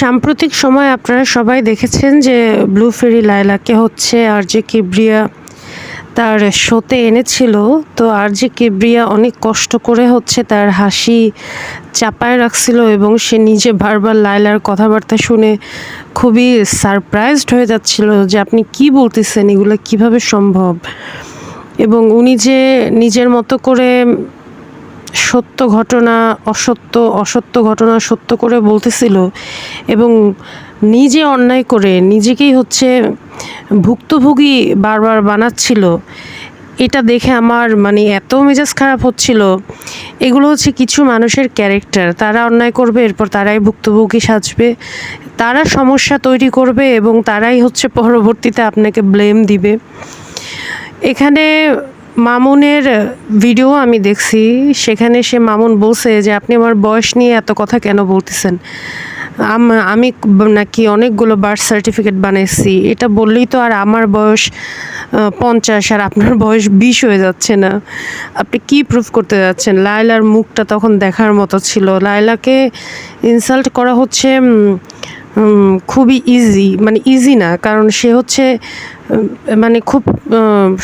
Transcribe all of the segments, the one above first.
সাম্প্রতিক সময় আপনারা সবাই দেখেছেন যে ব্লু ফেরি লায়লাকে হচ্ছে আর যে কিবরিয়া তার শোতে এনেছিল, তো আর যে কিবরিয়া অনেক কষ্ট করে হচ্ছে তার হাসি চাপায় রাখছিল এবং সে নিজে বারবার লায়লার কথাবার্তা শুনে খুবই সারপ্রাইজড হয়ে যাচ্ছিল যে আপনি কি বলতেছেন, এগুলো কীভাবে সম্ভব? এবং উনি যে নিজের মতো করে সত্য ঘটনা, অসত্য অসত্য ঘটনা সত্য করে বলতেছিল এবং নিজে অন্যায় করে নিজেকেই হচ্ছে ভুক্তভোগী বারবার বানাচ্ছিল। এটা দেখে আমার মানে এত মেজাজ খারাপ হচ্ছিল। এগুলো হচ্ছে কিছু মানুষের ক্যারেক্টার তারা অন্যায় করবে, এরপর তারাই ভুক্তভোগী সাজবে। তারা সমস্যা তৈরি করবে এবং তারাই হচ্ছে পরবর্তীতে আপনাকে ব্লেম দিবে। এখানে মামুনের ভিডিও আমি দেখছি। সেখানে সে মামুন বলছে যে, আপনি আমার বয়স নিয়ে এত কথা কেন বলতেছেন? আমি নাকি অনেকগুলো বার্থ সার্টিফিকেট বানাইছি। এটা বললেই তো আর আমার বয়স পঞ্চাশ আর আপনার বয়স বিশ হয়ে যাচ্ছে না। আপনি কি প্রুফ করতে যাচ্ছেন? লায়লার মুখটা তখন দেখার মতো ছিল। লায়লাকে ইনসাল্ট করা হচ্ছে খুবই ইজি মানে ইজি না, কারণ সে হচ্ছে মানে খুব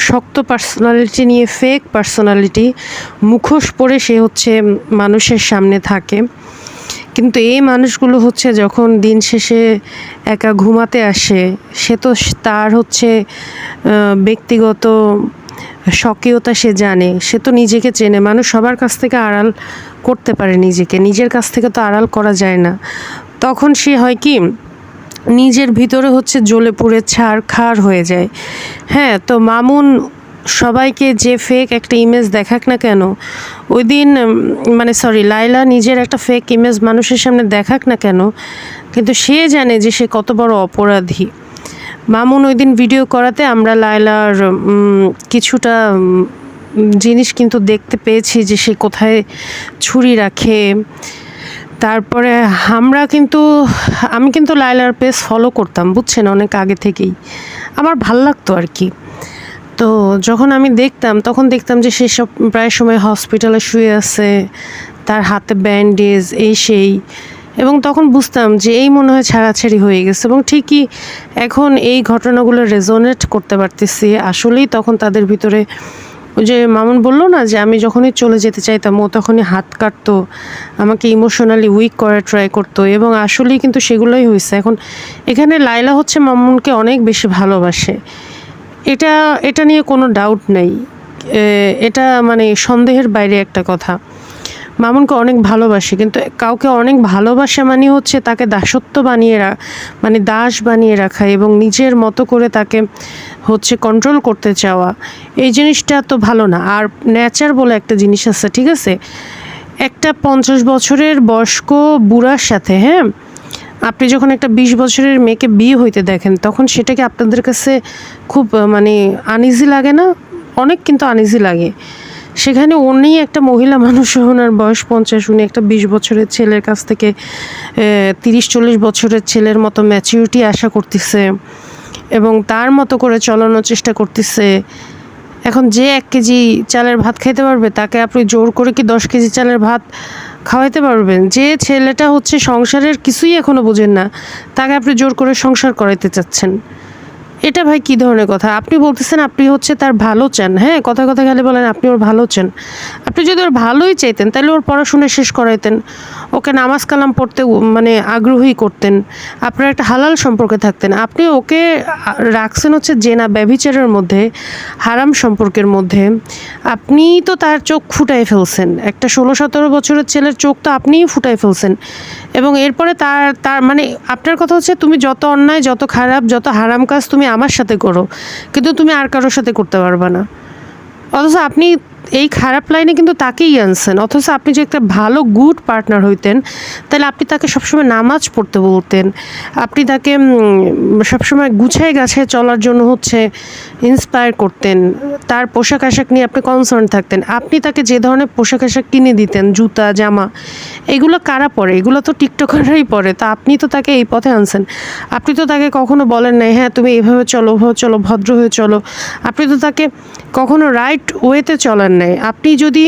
শক্ত পার্সোনালিটি নিয়ে ফেক পার্সোনালিটি মুখোশ পরে সে হচ্ছে মানুষের সামনে থাকে। কিন্তু এই মানুষগুলো হচ্ছে যখন দিন শেষে একা ঘুমাতে আসে, সে তো তার হচ্ছে ব্যক্তিগত স্বকীয়তা সে জানে, সে তো নিজেকে চেনে। মানুষ সবার কাছ থেকে আড়াল করতে পারে নিজেকে, নিজের কাছ থেকে তো আড়াল করা যায় না। তখন সে হয় কি নিজের ভিতরে হচ্ছে জ্বলে পুড়ে ছাড় খার হয়ে যায়। হ্যাঁ তো মামুন সবাইকে যে ফেক একটা ইমেজ দেখাক না কেন ওই দিন মানে সরি লাইলা নিজের একটা ফেক ইমেজ মানুষের সামনে দেখাক না কেন কিন্তু সে জানে যে সে কত বড় অপরাধী। মামুন ওই দিন ভিডিও করাতে আমরা লায়লার উম, কিছুটা জিনিস কিন্তু দেখতে পেয়েছি যে সে কোথায় ছুরি রাখে তারপরে আমরা কিন্তু, আমি কিন্তু লায়লার পেজ ফলো করতাম, বুঝছেন, অনেক আগে থেকেই। আমার ভালো লাগতো আর কি। তো যখন আমি দেখতাম, তখন দেখতাম যে সে সব প্রায় সময় হসপিটালে শুয়ে আছে, তার হাতে ব্যান্ডেজ এই সেই। এবং তখন বুঝতাম যে এই মনে হয় ছাড়াছাড়ি হয়ে গেছে। এবং ঠিকই এখন এই ঘটনাগুলো রেজোনেট করতে পারতেছি। আসলেই তখন তাদের ভিতরে ওই যে মামুন বলল না যে আমি যখনই চলে যেতে চাইতাম, ও তখনই হাত কাটতো, আমাকে ইমোশনালি উইক করার ট্রাই করতো এবং আসলেই কিন্তু সেগুলোই হয়েছে। এখন এখানে লাইলা হচ্ছে মামুনকে অনেক বেশি ভালোবাসে। এটা এটা নিয়ে কোনো ডাউট নেই। এটা মানে সন্দেহের বাইরে একটা কথা। মামুনকে অনেক ভালোবাসে, কিন্তু কাউকে অনেক ভালোবাসা মানে হচ্ছে তাকে দাসত্ব বানিয়ে রা মানে দাস বানিয়ে রাখা এবং নিজের মতো করে তাকে হচ্ছে কন্ট্রোল করতে চাওয়া। এই জিনিসটা তো ভালো না। আর নেচার বলে একটা জিনিস আছে, ঠিক আছে? একটা পঞ্চাশ বছরের বয়স্ক বুড়ার সাথে হ্যাঁ? আপনি যখন একটা বিশ বছরের মেয়েকে বিয়ে হইতে দেখেন, তখন সেটাকে আপনাদের কাছে খুব মানে আনইজি লাগে না? অনেক কিন্তু আনইজি লাগে। সেখানে উনি একটা মহিলা মানুষ, ওনার বয়স পঞ্চাশ, উনি একটা বিশ বছরের ছেলের কাছ থেকে তিরিশ, চল্লিশ বছরের ছেলের মতো ম্যাচিউরিটি আশা করতেছে এবং তার মতো করে চলানোর চেষ্টা করতেছে। এখন যে এক কেজি চালের ভাত খাইতে পারবে, তাকে আপনি জোর করে কি দশ কেজি চালের ভাত খাওয়াইতে পারবেন? যে ছেলেটা হচ্ছে সংসারের কিছুই এখনও বোঝেন না, তাকে আপনি জোর করে সংসার করাইতে চাচ্ছেন। এটা ভাই কি ধরনের কথা? আপনি বলতেছেন আপনি হচ্ছে তার ভালো চান। হ্যাঁ কথা কথা খালি বলেন আপনি ওর ভালো চান। আপনি যদি ওর ভালোই চাইতেন, তাহলে ওর পড়াশোনা শেষ করাইতেন। ওকে নামাজ কালাম পড়তে মানে আগ্রহী করতেন। আপনার একটা হালাল সম্পর্কে থাকতেন। আপনি ওকে রাখছেন হচ্ছে জেনা ব্যভিচারের মধ্যে, হারাম সম্পর্কের মধ্যে। আপনি তো তার চোখ ফুটাই ফেলছেন। একটা ষোলো সতেরো বছরের ছেলের চোখ তো আপনিই ফুটাই ফেলছেন। এবং এরপরে তার তার মানে আপনার কথা হচ্ছে তুমি যত অন্যায়, যত খারাপ, যত হারাম কাজ তুমি আমার সাথে করো। কিন্তু তুমি আর কারোর সাথে করতে পারবে না। অথচ আপনি এই খারাপ লাইনে কিন্তু তাকেই আনছেন। অথচ আপনি যে একটা ভালো গুড পার্টনার হইতেন, তাহলে আপনি তাকে সবসময় নামাজ পড়তে বলতেন। আপনি তাকে সবসময় গুছায় গাছায় চলার জন্য হচ্ছে ইন্সপায়ার করতেন। তার পোশাক আশাক নিয়ে আপনি কনসার্ন থাকতেন। আপনি তাকে যে ধরনের পোশাক আশাক কিনে দিতেন, জুতা, জামা, এগুলো কারা পরে? এগুলো তো টিকটকাররাই পরে। তা আপনি তো তাকে এই পথে আনছেন। আপনি তো তাকে কখনো বলেন নাই হ্যাঁ তুমি এভাবে চলো চলো, ভদ্র হয়ে চলো। আপনি তো তাকে কখনো রাইট ওয়েতে চলেন নাই। আপনি যদি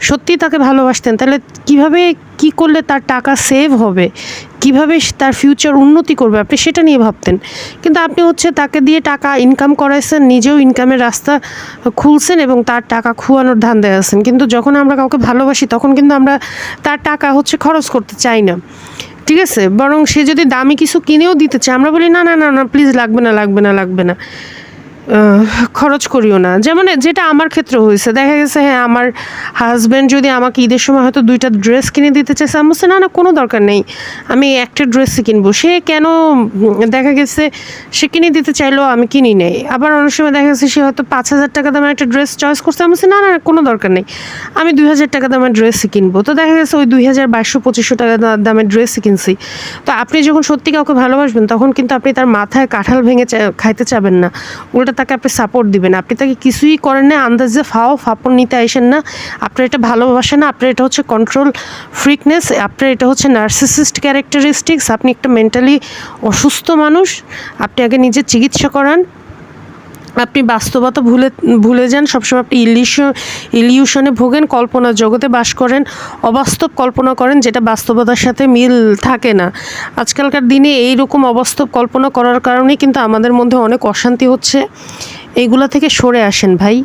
সত্যি তাকে ভালোবাসতেন, তাহলে কীভাবে কি করলে তার টাকা সেভ হবে? কীভাবে তার ফিউচার উন্নতি করবে? আপনি সেটা নিয়ে ভাবতেন। কিন্তু আপনি হচ্ছে তাকে দিয়ে টাকা ইনকাম করাইছেন, নিজেও ইনকামের রাস্তা খুলছেন এবং তার টাকা খুয়ানোর ধান্দায় আছেন। কিন্তু যখন আমরা কাউকে ভালোবাসি, তখন কিন্তু আমরা তার টাকা হচ্ছে খরচ করতে চাই না। ঠিক আছে? বরং সে যদি দামি কিছু কিনেও দিতে চায়, আমরা বলি, না না না না প্লিজ লাগবে না লাগবে না লাগবে না। খরচ করিও না। যেমন যেটা আমার ক্ষেত্রে হয়েছে দেখা গেছে হ্যাঁ আমার হাজব্যান্ড যদি আমাকে ঈদের সময় হয়তো দুইটা ড্রেস কিনে দিতে চাইছে আমি বলছি, না না কোনো দরকার নেই। আমি একটা ড্রেসই কিনবো। সে কেন দেখা গেছে সে কিনে দিতে চাইলেও আমি কিনি নেই। আবার অনেক সময় দেখা গেছে সে হয়তো পাঁচ হাজার টাকা দামের একটা ড্রেস চয়েস করছে আমি বলছি, না না কোনো দরকার নেই। আমি দুই হাজার টাকা দামের ড্রেসই কিনবো। তো দেখা গেছে ওই দুই হাজার বাইশশো পঁচিশশো টাকা দামের ড্রেসই কিনছি। তো আপনি যখন সত্যি কাউকে ভালোবাসবেন তখন কিন্তু আপনি তার মাথায় কাঁঠাল ভেঙে খাইতে চাবেন না। উল্টা তাকে আপনি সাপোর্ট দিবেন। আপনি তাকে কিছুই করেন না, আন্দাজে ফাও, ফাপড় নিতে আসেন না। আপনার এটা ভালোবাসেন না, আপনার এটা হচ্ছে কন্ট্রোল ফ্রিকনেস আপনার এটা হচ্ছে নার্সিসিস্ট ক্যারেক্টারিস্টিক্স আপনি একটা মেন্টালি অসুস্থ মানুষ, আপনি আগে নিজের চিকিৎসা করান। আপনি বাস্তবতা ভুলে ভুলে যান, সবসময় আপনি ইলিশ ইলিউশনে ভোগেন, কল্পনা জগতে বাস করেন, অবাস্তব কল্পনা করেন, যেটা বাস্তবতার সাথে মিল থাকে না। আজকালকার দিনে এই রকম অবাস্তব কল্পনা করার কারণে কিন্তু আমাদের মধ্যে অনেক অশান্তি হচ্ছে। এইগুলা থেকে সরে আসেন ভাই।